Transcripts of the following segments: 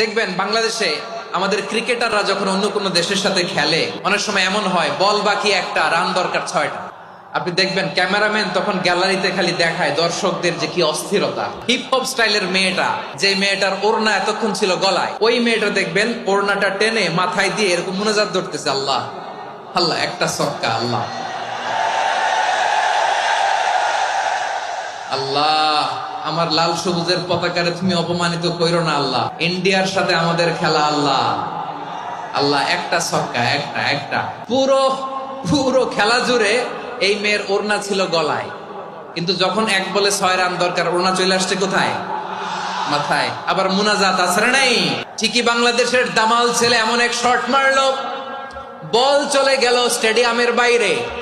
দেখবেন বাংলাদেশে আমাদের ক্রিকেটাররা যখন অন্য কোনো দেশের সাথে খেলে, অনেক সময় এমন হয়, বল বাকি একটা, রান দরকার ছয়টা। আপনি দেখবেন ক্যামেরাম্যান তখন গ্যালারিতে খালি দেখায় দর্শকদের যে কি অস্থিরতা। হিপ হপ স্টাইলের মেয়েটা, যে মেয়েটার ওড়না এতক্ষণ ছিল গলায়, ওই মেয়েটা দেখবেন ওড়নাটা টেনে মাথায় দিয়ে এরকম মনোজাত ধরতেছে, আল্লাহ আল্লাহ, একটা সক্কা আল্লাহ। আল্লাহ, আমার লাল সবুজের পতাকারে তুমি অপমানিত কইরো না আল্লাহ। ইন্ডিয়ার সাথে আমাদের খেলা আল্লাহ। আল্লাহ, একটা ছক্কা, একটা একটা। পুরো পুরো খেলা জুড়ে এই মেয়ের ওড়না ছিল গলায়। কিন্তু যখন এক বলে ছয় রান দরকার, ওড়না চলে আসছে কোথায়? মাথায়। আবার মুনাজাত আছে নাই? ঠিকই বাংলাদেশের দামাল ছেলে এমন এক শট মারলো। বল চলে গেল স্টেডিয়ামের বাইরে।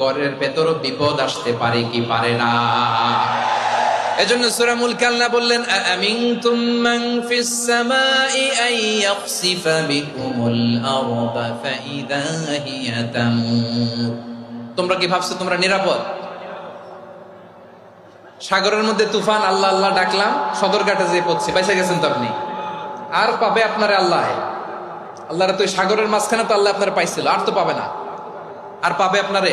ঘরের ভেতরও বিপদ আসতে পারে কি পারে না। এজন্য বললেন, আমিনতুম মান ফিস সামাই আন ইয়াখসিফা বিকুমুল ফাইদা হিয়া তামুর তোমরা কি ভাবছ তোমরা নিরাপদ? সাগরের মধ্যে তুফান, আল্লাহ আল্লাহ ডাকলাম, সদরঘাটে যে পড়ছে পয়সা গেছেন তো আপনি। আর পাবে আপনার আল্লাহ। আল্লাহর তো সাগরের মাঝখানে তো আল্লাহ আপনার পাইছিল, আর তো পাবে না। আর পাবে আপনারে?